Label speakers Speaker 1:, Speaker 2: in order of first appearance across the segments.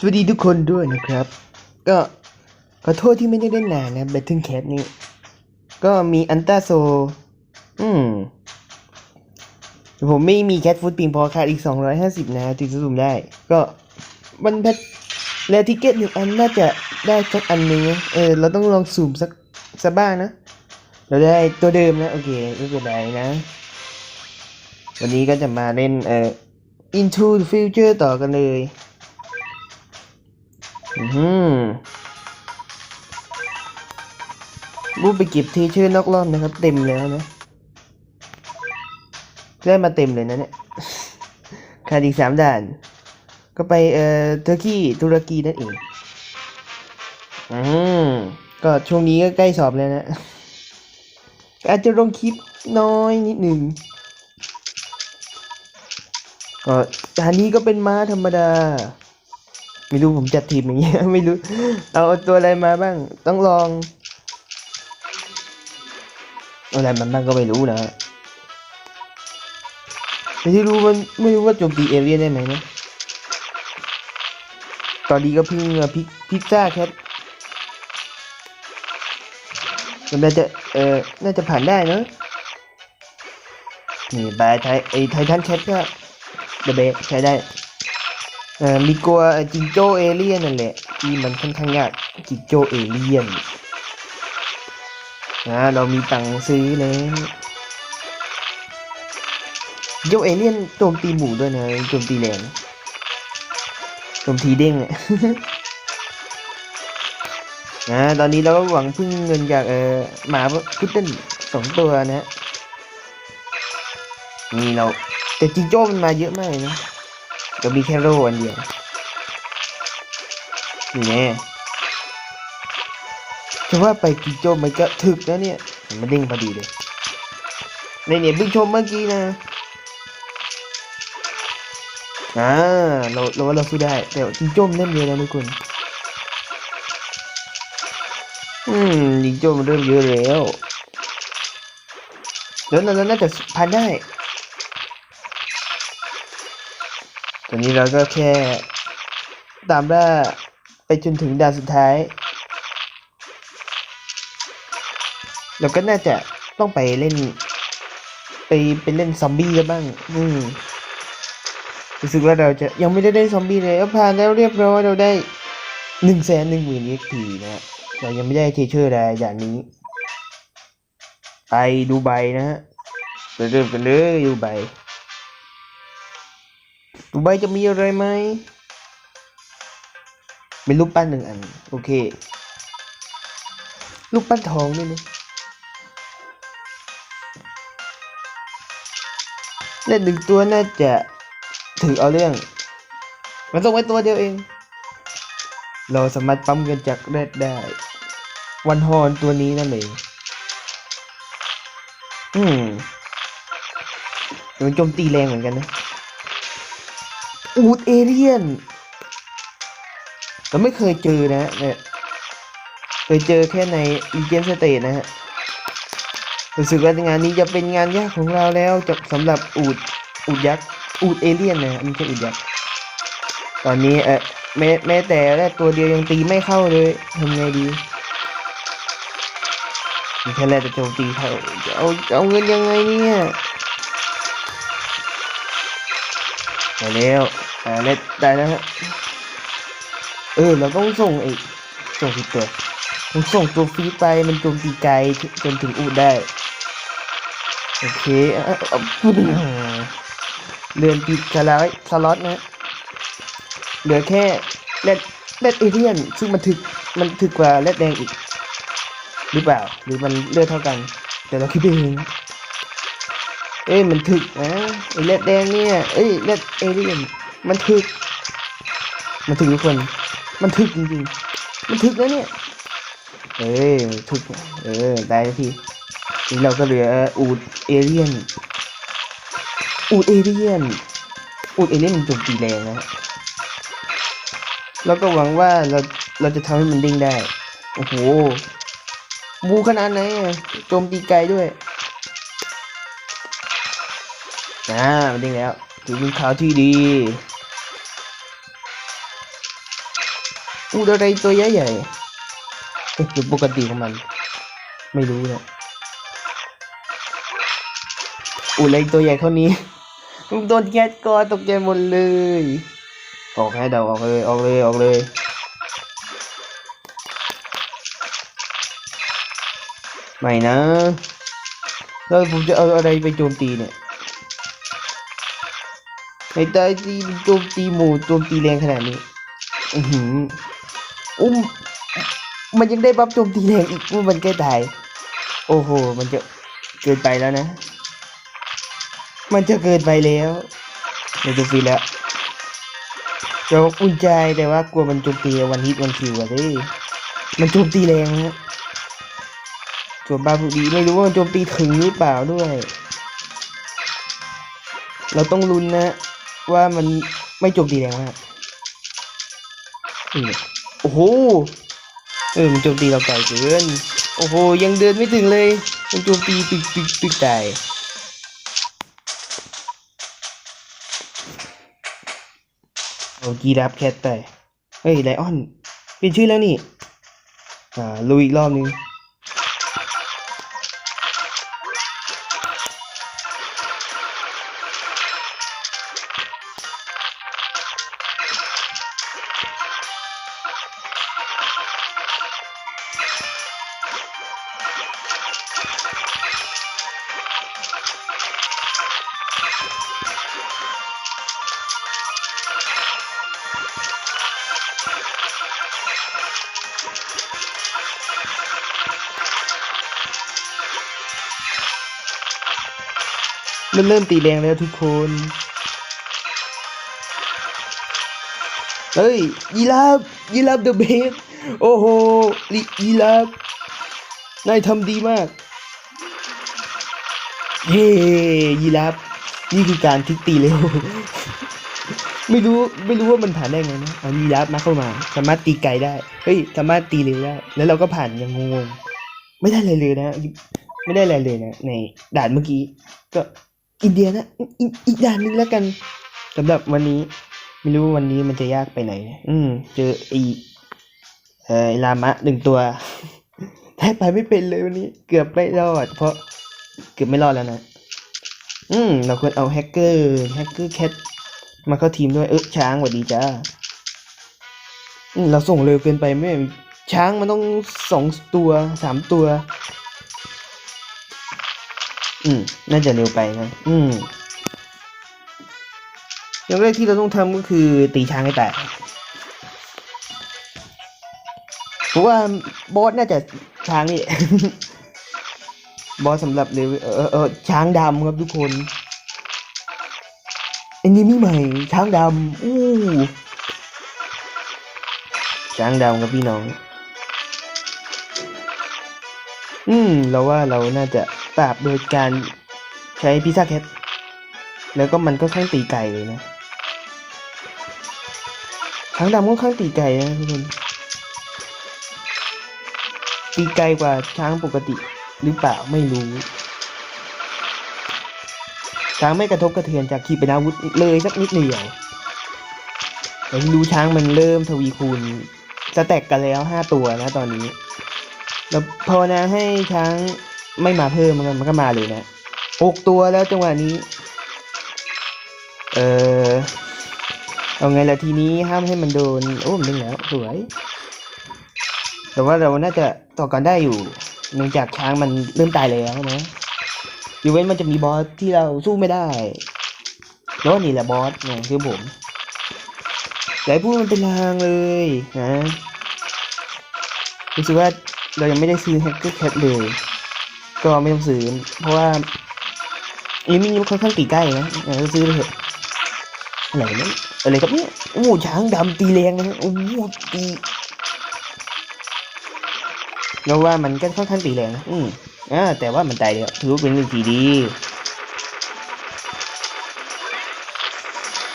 Speaker 1: สวัสดีทุกคนด้วยนะครับ ก็ขอโทษที่ไม่ได้เล่นนานนะแบทเทิลแคทนี่ ก็มีอันตาโซ อืม ผมไม่มีแคทฟุตปิงพอขาดอีก 250 นะถึงจะสุ่มได้ ก็มันแพทแล้วทิเก็ตหนึ่งอันน่าจะได้สักอันหนึงเออ เราต้องลองสุ่มสักสักบ้างนะ เราได้ตัวเดิมนะ โอเคไม่เป็นไรนะ วันนี้ก็จะมาเล่นเอ่อ Into the Future ต่อกันเลย อือหือรูปไปเก็บที่ชื่อนอกรอบนะครับ เต็มแล้วนะได้มาเต็มเลยนะเนี่ยขาดอีกสามด่าน ก็ไปเอ่อเทอร์กีตุรกีนั่นเองอืมก็ช่วงนี้ก็ใกล้สอบแล้วนะ อาจจะลงคลิปน้อยนิดหนึ่งก็อันนี้ก็เป็นม้าธรรมดา ไม่รู้ผมจัดทีมอย่างเงี้ยไม่รู้ เอาตัวอะไรมาบ้าง ต้องลองอะไรมันบ้างก็ไม่รู้นะแต่ที่รู้มันไม่รู้ว่าโจมตีเอเรียนได้ไหมนะตอนนี้ก็เพิ่งมาพิพิซซ่าแคทมันน่าจะเออน่าจะผ่านได้เนอะนี่บายไทไอไททันแคทก็เดเบใช้ได้ มีกลัวจิงโจ้เอเลี่ยนนั่นแหละที่มันค่อนข้างยากจิงโจ้เอเลี่ยนนะเรามีตังค์ซื้อแล้วจิงโจ้เอเลี่ยนโจมตีหมูด้วยนะโจมตีแรงโจมตีเด้งอะนะตอนนี้เราก็หวังพึ่งเงินจากเออหมาพุดเดิ้ลสองตัวนะฮะนี่เราแต่จิงโจ้มันมาเยอะมากเลยนะ ก็มีแค่โร่อันเดียวนี่แน่จะว่าไปกิโจมันก็ถึกนะเนี่ยมันเด้งพอดีเลยในเนี่ยเพิ่งชมเมื่อกี้นะอ่าเราเราว่าเราสู้ได้ แต่จิงโจ้มนเล่นเยอะนะทุกคนอืมจิงโจ้มเริ่มเยอะแล้วแล้วนั้นน่าจะพันได้ ตอนนี้เราก็แค่ ตามล่าไปจนถึงด่านสุดท้าย เราก็น่าจะต้องไปเล่น ไปไปเล่นซอมบี้กันบ้าง อืมรู้สึกว่าเราจะยังไม่ได้เล่นซอมบี้เลยก็ผ่านแล้วเรียบร้อยเราได้หนึ่งแสนหนึ่งหมื่นเอ็กพีนะฮะเรายังไม่ได้เทเชอร์อะไรอย่างนี้ไปดูใบนะฮะไปเริ่มกันเลยดูใบ ดูใบจะมีอะไรไหมเป็นรูปปั้นหนึ่งอัน โอเค รูปปั้นทองด้วยนะเล่นหนึ่งตัวน่าจะถือเอาเรื่อง มันส่งไว้ตัวเดียวเอง เราสามารถปั๊มเงินจากเรดได้ วันฮอนตัวนี้นั่นเองอืมมันโจมตีแรงเหมือนกันนะ อูดเอเลียนเราไม่เคยเจอนะเนี่ยเคยเจอแค่ในอีเจนสเตทนะฮะรู้สึกว่างานนี้จะเป็นงานยากของเราแล้วจะสำหรับอูดอูดยักษ์อูดเอเลียนนะไม่ใช่อูดยักษ์ตอนนี้เออแม้แม้แต่แรกตัวเดียวยังตีไม่เข้าเลยทำไงดีมีแค่แรกจะโจมตีเขาจะเอาจะเอาเงินยังไงเนี่ยมาแล้ว อ่าเล็ดได้แล้วฮะเออ เราต้องส่งไอ้ส่งผิดตัวผมส่งตัวฟรีดไปมันโจมตีไกลจนถึงอูดได้ โอเคอะอะอะพูดเรือนปิดสล็อตสล็อตนะเหลือแค่เลดเลดเอเลียนซึ่งมันถึกมันถึกกว่าเลดแดงอีก หรือเปล่า หรือมันเลือดเท่ากัน แต่เราคิดเองเอ้ยมันถึกนะไอเลดแดงเนี่ยเอ้ยเลดเอเลียน มันถึก มันถึกทุกคน มันถึกจริงๆ มันถึกแล้วเนี่ย เอ้ยถึก เออ ได้ทีนี่เราก็เหลืออูดเอเลียน อูดเอเลียน อูดเอเลียนมันโจมตีแรงนะแล้วก็หวังว่าเราเราจะทำให้มันเด้งได้ โอ้โห บูขนาดไหนอะโจมตีไกลด้วยอ่ามันเด้งแล้วถือเป็นข่าวที่ดี อูดอะไรตัวใหญ่ใหญ่ๆเอ๊ะหรือปกติของมัน ไม่รู้เนี่ยอูดอะไรตัวใหญ่เท่านี้มึงโดนแก๊สกอตกใจหมดเลย ออกให้เดาออกเลยออกเลยออกเลยไม่นะแล้วผมจะเอาอะไรไปโจมตีเนี่ยไอ้ตายตีโจมตีหมูโจมตีแรงขนาดนี้ อือหือ อุ้มมันยังได้บัฟโจมตีแรงอีกมันใกล้ตาย โอ้โห มันจะเกินไปแล้วนะ มันจะเกินไปแล้วในโจมตีแล้วเราอุ่นใจแต่ว่ากลัวมันโจมตีวันฮิตวันคิวอะสิมันโจมตีแรงนะส่วนบาบูดีไม่รู้ว่ามันโจมตีถึงหรือเปล่าด้วย เราต้องลุ้นนะ ว่ามันไม่โจมตีแรงมากนี่ โอ้โห เออ มันโจมตีเราไกลเกิน โอ้โห ยังเดินไม่ถึงเลย มันโจมตีตึกตึกตึกตายโอ้กีรับแคทไปเฮ้ย ไลออน เป็นชื่อแล้วนี่ อ่าลุยอีกรอบนึง มันเริ่มตีแรงแล้วทุกคน เฮ้ยยีราฟยีราฟเดอะเบสโอ้โหลิยีราฟนายทำดีมากเฮ้ยีราฟนี่คือการทิกตีเร็ว ไม่รู้ไม่รู้ว่ามันผ่านได้ไงนะเอายีราฟมาเข้ามา สามารถตีไกลได้ เฮ้ย สามารถตีเร็วได้ แล้วเราก็ผ่านอย่างงง ไม่ได้อะไรเลยนะ ไม่ได้อะไรเลยนะ ในด่านเมื่อกี้ก็ อินเดียนะอีกอีกด่านนึงแล้วกันสำหรับวันนี้ ไม่รู้วันนี้มันจะยากไปไหน อืม เจอไอเออไอ้ลามะหนึ่งตัวแทบไปไม่เป็นเลยวันนี้ เกือบไม่รอด เพราะเกือบไม่รอดแล้วนะ อืม เราควรเอาแฮกเกอร์แฮกเกอร์แคทมาเข้าทีมด้วย เออช้างหวัดดีจ้าอืมเราส่งเร็วเกินไปไหมช้างมันต้องสองตัวสามตัว อืม น่าจะเร็วไปนะ อืม อย่างแรกที่เราต้องทำก็คือตีช้างให้แตกเพราะว่าบอสน่าจะช้างนี่ บอสสำหรับเลเวลเออเออช้างดำครับทุกคนอันนี้มีใหม่ ช้างดำอู้ช้างดำครับพี่น้อง อืม เราว่าเราน่าจะ ปราบโดยการใช้พิซซ่าแคทแล้วก็มันก็ข้างตีไก่เลยนะช้างดำก็ข้างตีไก่นะทุกคนตีไกลกว่าช้างปกติหรือเปล่าไม่รู้ ช้างไม่กระทบกระเทือนจากขีปนาวุธเลยสักนิดเดียวแต่ที่รู้ช้างมันเริ่มทวีคูณสแต็กกันแล้วห้าตัวนะตอนนี้ แล้วภาวนาให้ช้าง ไม่มาเพิ่มมันก็มันก็มาเลยนะหกตัวแล้วจังหวะนี้ เออเอาไงล่ะทีนี้ห้ามให้มันโดน โอ้มันดึงแล้วสวย แต่ว่าเราน่าจะต่อกันได้อยู่เนื่องจากช้างมันเริ่มตายแล้วนะอยู่เว้นมันจะมีบอสที่เราสู้ไม่ได้ แล้วนี่แหละบอสเนี่ยคือผมแต่ไอ้พูดมันเป็นลางเลยนะรู้สึกว่าเรายังไม่ได้ซื้อแฮกเกอร์แคทเลย ก็ไม่ต้องซื้อเพราะว่าอีมินิมันค่อนข้างตีใกล้นะเออซื้อไปเถอะอะไรนี่อะไรครับเนี่ยโอ้ช้างดำตีแรงนะโอ้ตีเราว่ามันก็ค่อนข้างตีแรงนะอืมอ่าแต่ว่ามันตายแล้วถือว่าเป็นเรื่องที่ดี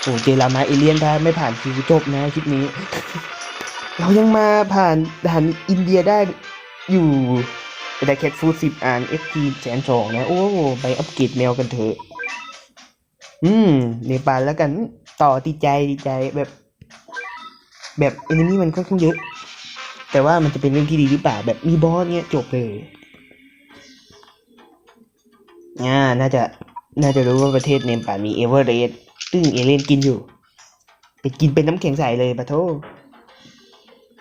Speaker 1: โอ้เจรามาเอเลียนถ้ไม่ผ่านคือจบนะคลิปนี้ เรายังมาผ่านด่านอินเดียได้อยู่ แต่แคทฟูดสิบอ่านเอฟทีแสนสองนะ โอ้ไปอัปเกรดแมวกันเถอะ อืมเนปาลแล้วกันต่อตีใจดีใจแบบ แบบเอนิมี่มันค่อนข้างเยอะ แต่ว่ามันจะเป็นเรื่องที่ดีหรือเปล่า แบบมีบอสเนี้ยจบเลยอ่าน่าจะ น่าจะรู้ว่าประเทศเนปาลมีเอเวอร์เรสต์ซึ่งเอเลนกินอยู่ไปกินเป็นน้ำแข็งใสเลยปะโท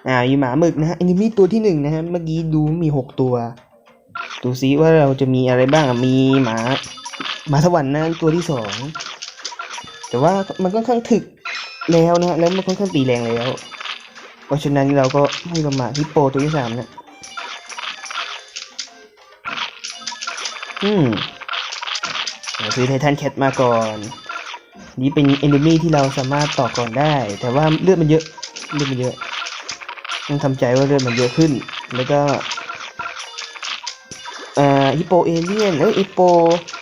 Speaker 1: อ่ามีหมาหมึกนะฮะอันนี้มีตัวที่หนึ่งนะฮะ เมื่อกี้ดูมีหกตัว ดูซิว่าเราจะมีอะไรบ้างมีหมาหมาสวรรค์นะตัวที่สองแต่ว่ามันค่อนข้างถึกแล้วนะแล้วมันค่อนข้างตีแรงแล้ว เพราะฉะนั้นเราก็ไม่ประมาทฮิปโปตัวที่สามนะอืมซื้อไททันแคทมาก่อน นี่เป็นเอนดมี่ที่เราสามารถต่อก่อนได้ แต่ว่าเลือดมันเยอะเลือดมันเยอะต้องทำใจว่าเลือดมันเยอะขึ้น แล้วก็ ฮิปโปเอเลียนแล้วฮิปโป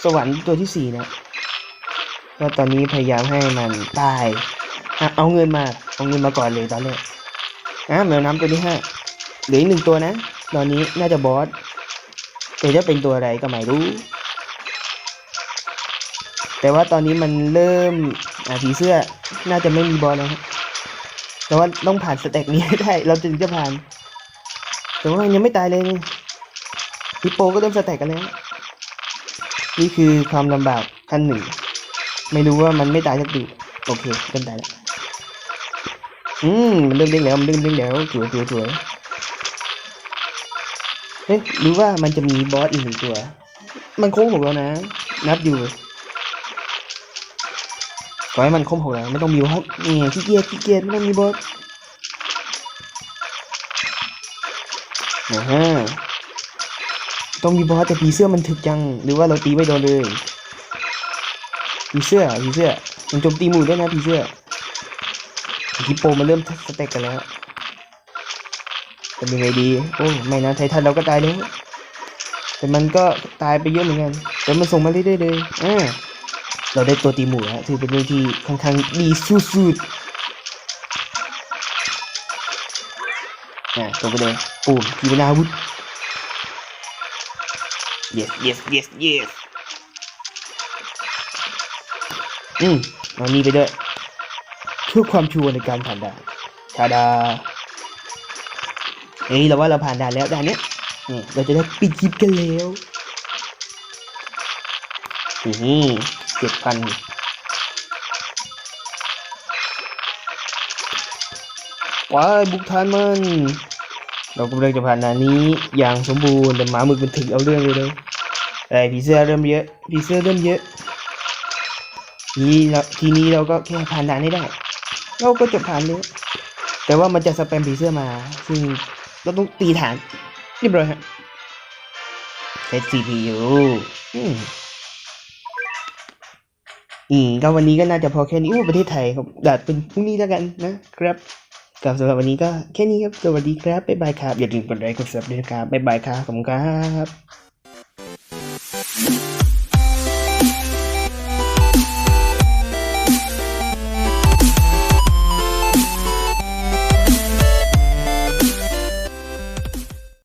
Speaker 1: สวรรค์ตัวที่สี่นะก็ตอนนี้พยายามให้มันตายอเอาเงินมา เอาเงินมาก่อนเลยตอนแรกอะแมวน้ำตัวที่ห้าเหลืออีกหนึ่งตัวนะ ตอนนี้น่าจะบอสแต่จะเป็นตัวอะไรก็ไม่รู้ แต่ว่าตอนนี้มันเริ่มอ่าผีเสื้อ น่าจะไม่มีบอสแล้วครับแต่ว่าต้องผ่านสเต็กนี้ให้ได้ เราถึงจะผ่าน แต่ว่ายังไม่ตายเลย ฮิปโปก็เริ่มสเต็กกันแล้ว นี่คือความลำบากขั้นหนึ่ง ไม่รู้ว่ามันไม่ตายสักทีโอเคเริ่มตายแล้ว อืมมันเริ่มเด้งแล้ว มันเริ่มเด้งแล้วสวยสวยสวยเฮ้ยรือว่ามันจะมีบอสอีกหนึ่งตัว มันโค้งหกแล้วนะ นับอยู่ขอให้มันครบหกแล้วไม่ต้องมีบอสนี่ไงขี้เกียจขี้เกียจไม่ต้องมีบอสนะฮะ ต้องมีบอสแต่ผีเสื้อมันถึกจัง หรือว่าเราตีไม่โดนเลยผีเสื้อผีเสื้อมันโจมตีหมู่ด้วยนะผีเสื้อฮิปโปมันเริ่มสเต็กกันแล้วเป็นยังไงดีโอ้ไม่นะไททันเราก็ตายแล้วแต่มันก็ตายไปเยอะเหมือนกันแต่มันส่งมาเรื่อยๆเลยอ่าเราได้ตัวตีหมูแล้วถือเป็นเรื่องที่ค่อนข้างดีสุดๆอะตัวไปเลยปูมกีบนาวุธ yes yes yes yes อืมเอานี่ไปด้วยเพื่อความชัวร์ในการผ่านด่านชาดาเฮ้ยเราว่าเราผ่านด่านแล้วด่านเนี้ยนี่เราจะได้ปิดคลิปกันแล้วนี่เจ็ดพันว้ายบุกทานมัน เรากำลังจะผ่านด่านี้อย่างสมบูรณ์แต่หมาหมึกมันถึงเอาเรื่องเลยเลยแต่ผีเสื้อเริ่มเยอะผีเสื้อเริ่มเยอะนี่ทีนี้เราก็แค่ผ่านด่านให้ได้ เราก็จะผ่านเลยแต่ว่ามันจะสแปมผีเสื้อมา ซึ่งเราต้องตีฐานเรียบร้อยฮะเซต CPU อืมอืมก็วันนี้ก็น่าจะพอแค่นี้อู้ประเทศไทยครับดัดเป็นพรุ่งนี้แล้วกันนะครับ กับสำหรับวันนี้ก็แค่นี้ครับ สวัสดีครับ บ๊ายบายครับ อย่าลืมกดไลค์กดซับด้วยนะครับ บ๊ายบายครับ ขอบคุณครับ